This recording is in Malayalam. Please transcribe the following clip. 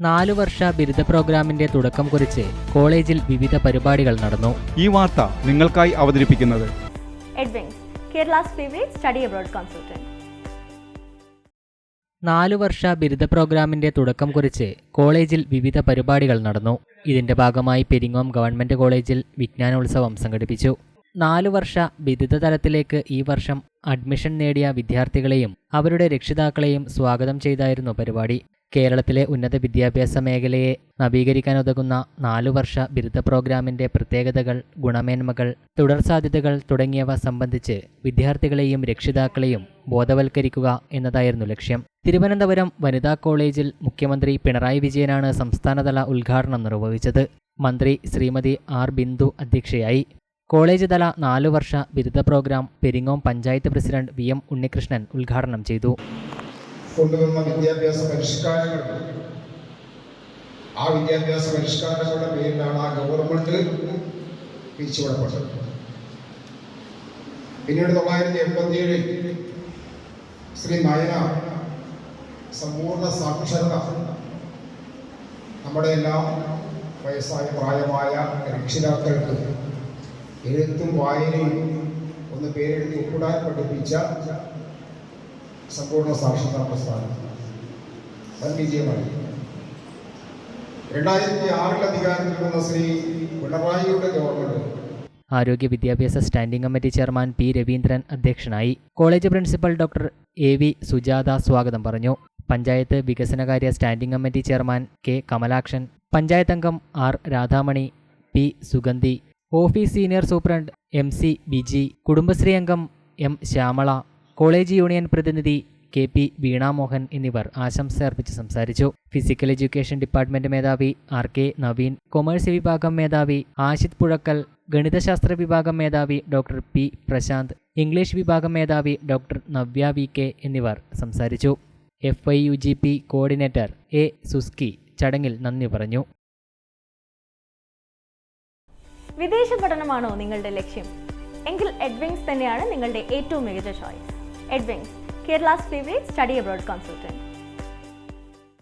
നാലു വർഷ ബിരുദ പ്രോഗ്രാമിന്റെ തുടക്കം കുറിച്ച് കോളേജിൽ വിവിധ പരിപാടികൾ നടന്നു. ഈ വാർത്ത നിങ്ങൾക്കായി അവതരിപ്പിക്കുന്നത്. നാലു വർഷ ബിരുദ പ്രോഗ്രാമിന്റെ തുടക്കം കുറിച്ച് കോളേജിൽ വിവിധ പരിപാടികൾ നടന്നു. ഇതിന്റെ ഭാഗമായി പെരിങ്ങോം ഗവൺമെന്റ് കോളേജിൽ വിജ്ഞാനോത്സവം സംഘടിപ്പിച്ചു. നാലു വർഷ ബിരുദ തലത്തിലേക്ക് ഈ വർഷം അഡ്മിഷൻ നേടിയ വിദ്യാർത്ഥികളെയും അവരുടെ രക്ഷിതാക്കളെയും സ്വാഗതം ചെയ്തായിരുന്നു പരിപാടി. കേരളത്തിലെ ഉന്നത വിദ്യാഭ്യാസ മേഖലയെ നവീകരിക്കാനുതകുന്ന നാലു വർഷ ബിരുദ പ്രോഗ്രാമിന്റെ പ്രത്യേകതകൾ ഗുണമേന്മകൾ തുടർ സാധ്യതകൾ തുടങ്ങിയവ സംബന്ധിച്ച് വിദ്യാർത്ഥികളെയും രക്ഷിതാക്കളെയും ബോധവൽക്കരിക്കുക എന്നതായിരുന്നു ലക്ഷ്യം. തിരുവനന്തപുരം വനിതാ കോളേജിൽ മുഖ്യമന്ത്രി പിണറായി വിജയനാണ് സംസ്ഥാനതല ഉദ്ഘാടനം നിർവഹിച്ചത്. മന്ത്രി ശ്രീമതി ആർ ബിന്ദു അധ്യക്ഷയായി. കോളേജ് തല നാലു വർഷ ബിരുദ programme Peringome panchayat president V M Unnikrishnan ഉദ്ഘാടനം ചെയ്തു. കൊണ്ടുവന്ന വിദ്യാഭ്യാസ പരിഷ്കാരങ്ങൾ. ആ വിദ്യാഭ്യാസ പരിഷ്കാരങ്ങളുടെ പേരിലാണ് ആ ഗവൺമെന്റ് പിരിച്ചുവിടപ്പെട്ടത്. പിന്നീട് തൊള്ളായിരത്തി എൺപത്തിയേഴിൽ ശ്രീ നയന സമ്പൂർണ സാക്ഷരത നമ്മുടെ എല്ലാം വയസ്സായ പ്രായമായ രക്ഷിതാക്കൾക്ക് എഴുത്തും വായനയും ഒന്ന് പേരെഴുതി ഒപ്പിടാൻ പഠിപ്പിച്ച സമ്പൂർണ സാക്ഷരതാ പ്രസ്ഥാനം. വൻ വിജയമായി രണ്ടായിരത്തി ആറിൽ അധികാരത്തിൽ വന്ന ശ്രീ പിണറായിയുടെ ഗവൺമെന്റ് ആരോഗ്യ വിദ്യാഭ്യാസ standing committee chairman P Raveendran അധ്യക്ഷനായി college principal doctor A V Sujatha സ്വാഗതം പറഞ്ഞു. പഞ്ചായത്ത് വികസനകാര്യ standing committee chairman K Kamalakshan panchayat അംഗം R Radhamani P Sugandhi office senior superintendent M C Biji Kudumbashree അംഗം എം ശ്യാമള കോളേജ് യൂണിയൻ പ്രതിനിധി കെ പി വീണാമോഹൻ എന്നിവർ ആശംസ അർപ്പിച്ച് സംസാരിച്ചു. ഫിസിക്കൽ എഡ്യൂക്കേഷൻ ഡിപ്പാർട്ട്മെന്റ് മേധാവി ആർ കെ നവീൻ കൊമേഴ്സ് വിഭാഗം മേധാവി ആഷിത് പുഴക്കൽ ഗണിതശാസ്ത്ര വിഭാഗം മേധാവി ഡോക്ടർ പി പ്രശാന്ത് ഇംഗ്ലീഷ് വിഭാഗം മേധാവി ഡോക്ടർ നവ്യ വി കെ എന്നിവർ സംസാരിച്ചു. F I U G P coordinator A Suski ചടങ്ങിൽ നന്ദി പറഞ്ഞു. വിദേശ പഠനമാണോ നിങ്ങളുടെ ലക്ഷ്യം? എങ്കിൽ എഡ്വിങ്സ് തന്നെയാണ് നിങ്ങളുടെ ഏറ്റവും മികച്ച choice Ed Wings, Kerala's favorite study abroad consultant.